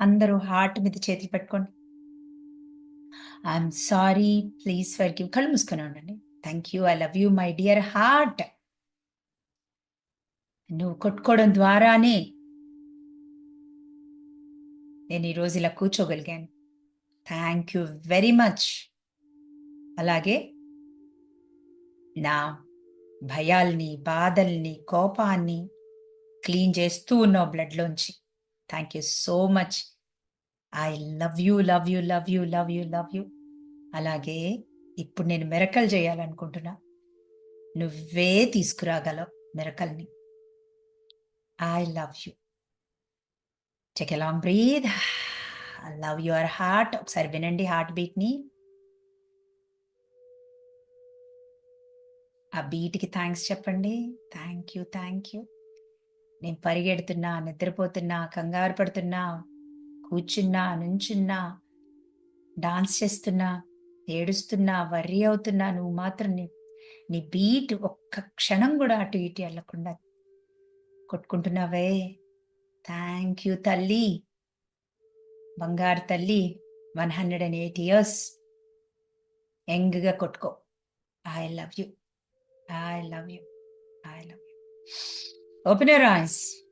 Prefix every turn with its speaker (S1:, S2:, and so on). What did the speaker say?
S1: అందరూ హార్ట్ మీద చేతులు పెట్టుకోండి. I'm sorry please forgive కళ్ళు మూసుకొని ఉండండి. Thank you I love you my dear heart నువ్వు కొట్టుకోవడం ద్వారానే నేను ఈరోజు ఇలా కూర్చోగలిగాను. థ్యాంక్ యూ వెరీ మచ్ అలాగే నా భయాల్ని బాధల్ని కోపాన్ని క్లీన్ చేస్తూ ఉన్నావు బ్లడ్లోంచి thank you so much I love you love you love you love you love you అలాగే ఇప్పుడు నేను మెరకల్ చేయాలనుకుంటున్నా. నువ్వే తీసుకురాగలవు మెరకల్ని. I love you check long breath love your heart ఒకసారి వినండి హార్ట్ బీట్ని ఆ బీట్కి థ్యాంక్స్ చెప్పండి. థ్యాంక్ యూ థ్యాంక్ యూ నేను పరిగెడుతున్నా నిద్రపోతున్నా కంగారు పడుతున్నా కూర్చున్నా నుంచున్నా డాన్స్ చేస్తున్నా ఏడుస్తున్నా వర్రీ అవుతున్నా నువ్వు మాత్రం నీ నీ బీట్ ఒక్క క్షణం కూడా అటు ఇటు వెళ్ళకుండా కొట్టుకుంటున్నావే. థ్యాంక్ యూ తల్లి. బంగారు తల్లి one hundred and eight years. యంగ్గా కొట్టుకో. I love you. I love you. I love you. Open your eyes.